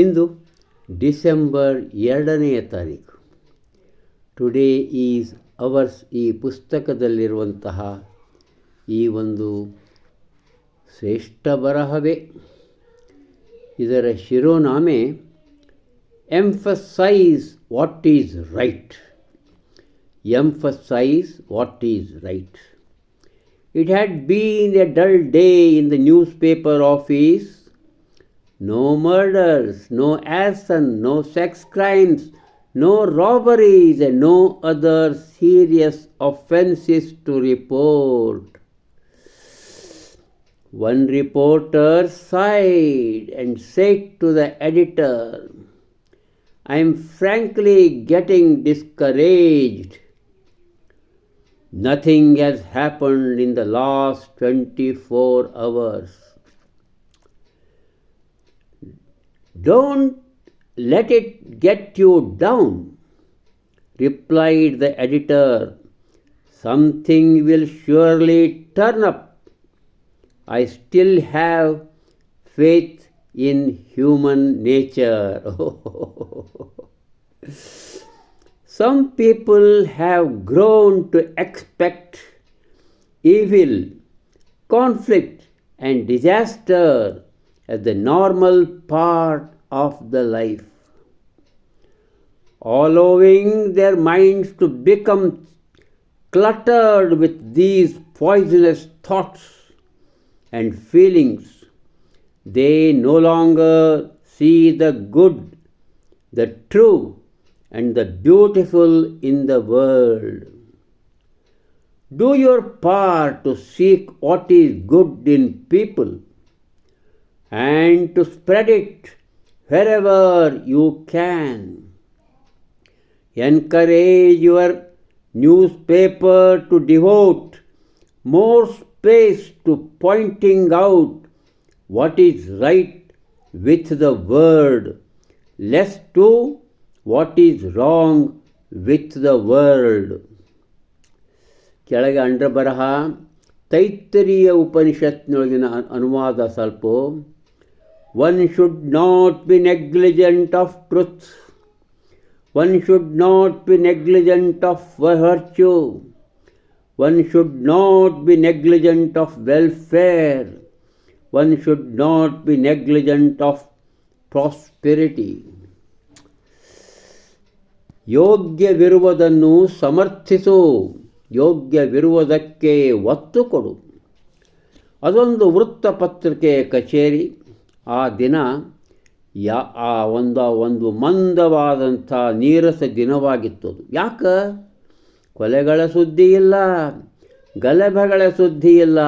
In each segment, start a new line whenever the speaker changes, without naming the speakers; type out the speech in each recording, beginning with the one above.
ಇಂದು December ಎರಡನೆಯ ತಾರೀಕು. Today is ours ಈ ಪುಸ್ತಕದಲ್ಲಿರುವಂತಹ ಈ ಒಂದು ಶ್ರೇಷ್ಠ ಬರಹವೇ. ಇದರ ಶಿರೋನಾಮೆ emphasise what is right emphasise what is right it had been a dull day in the news paper office. No murders, no arson, no sex crimes, no robberies, and no other serious offences to report. One reporter sighed and said to the editor, I am frankly getting discouraged. Nothing has happened in the last 24 hours. Don't let it get you down, replied the editor. Something will surely turn up. I still have faith in human nature. Some people have grown to expect evil, conflict, and disaster as the normal part of the life, allowing their minds to become cluttered with these poisonous thoughts and feelings. They no longer see the good, the true, and the beautiful in the world. Do your part to seek what is good in people and to spread it wherever you can. Encourage your newspaper to devote more space to pointing out what is right with the word, less to what is wrong with the world ಕೆಳಗೆ ಅಂಡ್ರ ಬರಹ ತೈತ್ತರಿಯ ಉಪನಿಷತ್ನೊಳಗಿನ ಅನುವಾದ ಸ್ವಲ್ಪ one should not be negligent of truth one should not be negligent of virtue one should not be negligent of welfare one should not be negligent of prosperity ಯೋಗ್ಯವಿರುವುದನ್ನು ಸಮರ್ಥಿಸು. ಯೋಗ್ಯವಿರುವುದಕ್ಕೆ ಒತ್ತು ಕೊಡು. ಅದೊಂದು ವೃತ್ತಪತ್ರಿಕೆ ಕಚೇರಿ. ಆ ದಿನ ಯಾ, ಆ ಒಂದು ಒಂದು ಮಂದವಾದಂಥ ನೀರಸ ದಿನವಾಗಿತ್ತು ಅದು ಯಾಕೆ? ಕೊಲೆಗಳ ಸುದ್ದಿ ಇಲ್ಲ, ಗಲಭೆಗಳ ಸುದ್ದಿ ಇಲ್ಲ,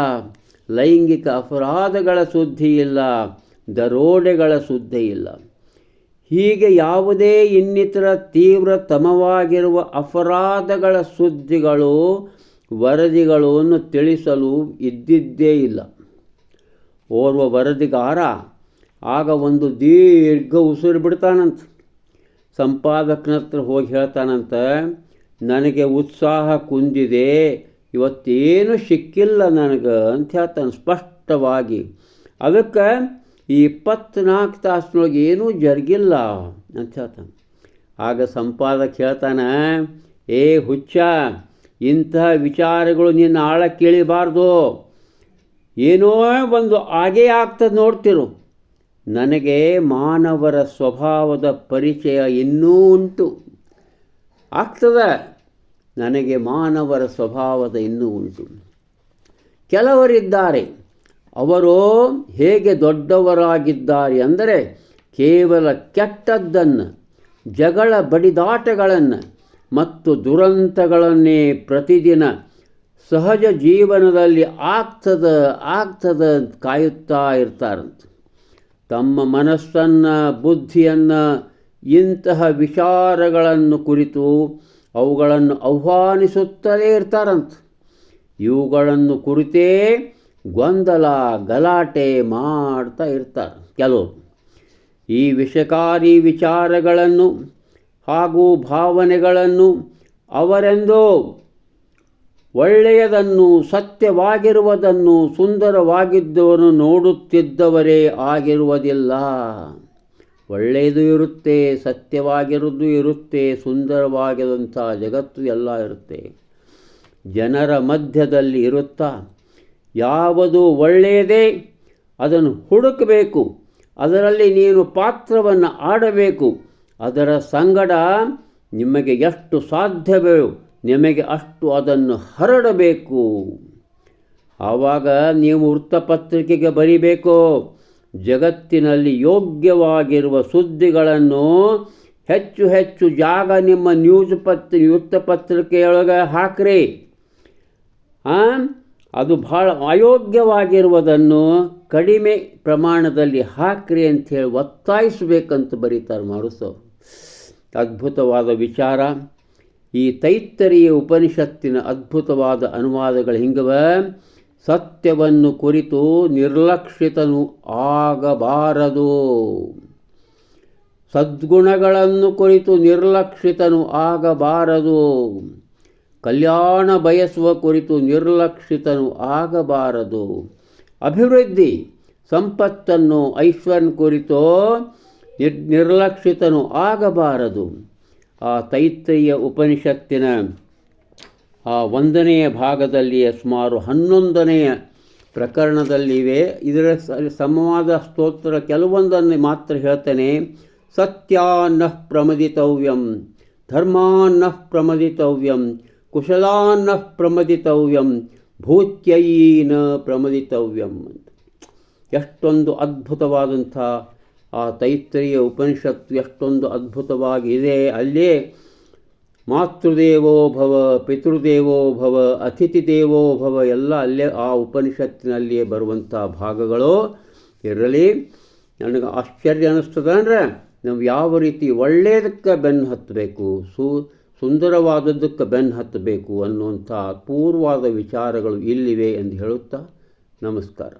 ಲೈಂಗಿಕ ಅಪರಾಧಗಳ ಸುದ್ದಿ ಇಲ್ಲ, ದರೋಡೆಗಳ ಸುದ್ದಿ ಇಲ್ಲ. ಹೀಗೆ ಯಾವುದೇ ಇನ್ನಿತರ ತೀವ್ರತಮವಾಗಿರುವ ಅಪರಾಧಗಳ ಸುದ್ದಿಗಳು, ವರದಿಗಳನ್ನು ತಿಳಿಸಲು ಇದ್ದಿದ್ದೇ ಇಲ್ಲ. ಓರ್ವ ವರದಿಗಾರ ಆಗ ಒಂದು ದೀರ್ಘ ಉಸಿರು ಬಿಡ್ತಾನಂತ. ಸಂಪಾದಕನ ಹತ್ರ ಹೋಗಿ ಹೇಳ್ತಾನಂತ, ನನಗೆ ಉತ್ಸಾಹ ಕುಂದಿದೆ, ಇವತ್ತೇನು ಸಿಕ್ಕಿಲ್ಲ ನನಗೆ ಅಂತ ಹೇಳ್ತಾನೆ ಸ್ಪಷ್ಟವಾಗಿ. ಅದಕ್ಕೆ ಈ ಇಪ್ಪತ್ನಾಲ್ಕು ತಾಸಿನೊಳಗೆ ಏನೂ ಜರುಗಿಲ್ಲ ಅಂತ ಹೇಳ್ತಾನೆ. ಆಗ ಸಂಪಾದಕ ಹೇಳ್ತಾನೆ, ಏ ಹುಚ್ಚ ಇಂತಹ ವಿಚಾರಗಳು ನಿನ್ನ ಆಳ ಕೇಳಿಬಾರ್ದು. ಏನೋ ಒಂದು ಆಗೇ ಆಗ್ತದೆ ನೋಡ್ತಿರು. ನನಗೆ ಮಾನವರ ಸ್ವಭಾವದ ಪರಿಚಯ ಇನ್ನೂ ಉಂಟು. ಆಗ್ತದ? ನನಗೆ ಮಾನವರ ಸ್ವಭಾವದ ಇನ್ನೂ ಉಂಟು. ಕೆಲವರಿದ್ದಾರೆ. ಅವರು ಹೇಗೆ ದೊಡ್ಡವರಾಗಿದ್ದಾರೆ ಅಂದರೆ ಕೇವಲ ಕೆಟ್ಟದ್ದನ್ನು, ಜಗಳ ಬಡಿದಾಟಗಳನ್ನು ಮತ್ತು ದುರಂತಗಳನ್ನೇ ಪ್ರತಿದಿನ ಸಹಜ ಜೀವನದಲ್ಲಿ ಆಗ್ತದ ಆಗ್ತದ ಕಾಯುತ್ತಾ ಇರ್ತಾರಂತೆ. ತಮ್ಮ ಮನಸ್ಸನ್ನು, ಬುದ್ಧಿಯನ್ನು, ಇಂತಹ ವಿಚಾರಗಳನ್ನು ಕುರಿತು ಅವುಗಳನ್ನು ಆಹ್ವಾನಿಸುತ್ತಲೇ ಇರ್ತಾರಂತೆ. ಇವುಗಳನ್ನು ಕುರಿತೇ ಗೊಂದಲ, ಗಲಾಟೆ ಮಾಡ್ತಾ ಇರ್ತಾರೆ ಕೆಲವು ಈ ವಿಷಕಾರಿ ವಿಚಾರಗಳನ್ನು ಹಾಗೂ ಭಾವನೆಗಳನ್ನು ಅವರೆಂದೋ ಒಳ್ಳೆಯದನ್ನು ಸತ್ಯವಾಗಿರುವುದನ್ನು ಸುಂದರವಾಗಿದ್ದವನು ನೋಡುತ್ತಿದ್ದವರೇ ಆಗಿರುವುದಿಲ್ಲ. ಒಳ್ಳೆಯದು ಇರುತ್ತೆ, ಸತ್ಯವಾಗಿರುವುದು ಇರುತ್ತೆ ಸುಂದರವಾಗಿದಂಥ ಜಗತ್ತು ಎಲ್ಲ ಇರುತ್ತೆ. ಜನರ ಮಧ್ಯದಲ್ಲಿ ಇರುತ್ತಾ ಯಾವುದು ಒಳ್ಳೆಯದೇ ಅದನ್ನು ಹುಡುಕಬೇಕು, ಅದರಲ್ಲಿ ನೀನು ಪಾತ್ರವನ್ನು ಆಡಬೇಕು, ಅದರ ಸಂಗಡ ನಿಮಗೆ ಎಷ್ಟು ಸಾಧ್ಯವೋ ನಿಮಗೆ ಅಷ್ಟು ಅದನ್ನು ಹರಡಬೇಕು. ಆವಾಗ ನೀವು ವೃತ್ತಪತ್ರಿಕೆಗೆ ಬರಿಬೇಕು. ಜಗತ್ತಿನಲ್ಲಿ ಯೋಗ್ಯವಾಗಿರುವ ಸುದ್ದಿಗಳನ್ನು ಹೆಚ್ಚು ಹೆಚ್ಚು ಜಾಗ ನಿಮ್ಮ ನ್ಯೂಸ್ ಪತ್ ವೃತ್ತಪತ್ರಿಕೆಯೊಳಗೆ ಹಾಕ್ರಿ. ಅದು ಭಾಳ ಅಯೋಗ್ಯವಾಗಿರುವುದನ್ನು ಕಡಿಮೆ ಪ್ರಮಾಣದಲ್ಲಿ ಹಾಕ್ರಿ ಅಂಥೇಳಿ ಒತ್ತಾಯಿಸಬೇಕಂತ ಬರೀತಾರೆ ಮಾರುಸವ್ರು ಅದ್ಭುತವಾದ ವಿಚಾರ. ಈ ತೈತ್ತರಿಯ ಉಪನಿಷತ್ತಿನ ಅದ್ಭುತವಾದ ಅನುವಾದಗಳು ಹಿಂಗವ? ಸತ್ಯವನ್ನು ಕುರಿತು ನಿರ್ಲಕ್ಷಿತನು ಆಗಬಾರದು. ಸದ್ಗುಣಗಳನ್ನು ಕುರಿತು ನಿರ್ಲಕ್ಷಿತನು ಆಗಬಾರದು. ಕಲ್ಯಾಣ ಬಯಸುವ ಕುರಿತು ನಿರ್ಲಕ್ಷಿತನು ಆಗಬಾರದು. ಅಭಿವೃದ್ಧಿ, ಸಂಪತ್ತನ್ನು ಐಶ್ವರ್ಯ ಕುರಿತು ನಿರ್, ನಿರ್ಲಕ್ಷಿತನು ಆಗಬಾರದು. ಆ ತೈತ್ರಿಯ ಉಪನಿಷತ್ತಿನ, ಆ ಒಂದನೆಯ ಭಾಗದಲ್ಲಿಯ ಸುಮಾರು ಹನ್ನೊಂದನೆಯ ಪ್ರಕರಣದಲ್ಲಿವೆ. ಇದರ ಸಮವಾದ ಸ್ತೋತ್ರ ಕೆಲವೊಂದನ್ನು ಮಾತ್ರ ಹೇಳ್ತೇನೆ. ಸತ್ಯಾನ್ನ ಪ್ರಮದಿತವ್ಯಂ ಧರ್ಮಾನ್ನ ಪ್ರಮದಿತವ್ಯಂ ಕುಶಲಾನ್ನ ಪ್ರಮದಿತವ್ಯಂ ಭೂತ್ಯಯೀನ ಪ್ರಮದಿತವ್ಯಂ ಎಷ್ಟೊಂದು ಅದ್ಭುತವಾದಂಥ ಆ ತೈತ್ರಿಯ ಉಪನಿಷತ್ತು ಎಷ್ಟೊಂದು ಅದ್ಭುತವಾಗಿದೆ, ಅಲ್ಲೇ ಮಾತೃದೇವೋ ಭವ, ಪಿತೃದೇವೋ ಭವ ಅತಿಥಿ ದೇವೋ ಭವ, ಎಲ್ಲ ಅಲ್ಲೇ ಆ ಉಪನಿಷತ್ತಿನಲ್ಲಿಯೇ ಬರುವಂಥ ಭಾಗಗಳು ಇರಲಿ. ನನಗೆ ಆಶ್ಚರ್ಯ ಅನ್ನಿಸ್ತದೆ ಅಂದರೆ ನಾವು ಯಾವ ರೀತಿ ಒಳ್ಳೆಯದಕ್ಕೆ ಬೆನ್ನು ಹತ್ತಬೇಕು, ಸು, ಸುಂದರವಾದದ್ದಕ್ಕೆ ಬೆನ್ನು ಹತ್ತಬೇಕು ಅನ್ನುವಂಥ ಅಪೂರ್ವವಾದ ವಿಚಾರಗಳು ಇಲ್ಲಿವೆ ಎಂದು ಹೇಳುತ್ತಾ ನಮಸ್ಕಾರ.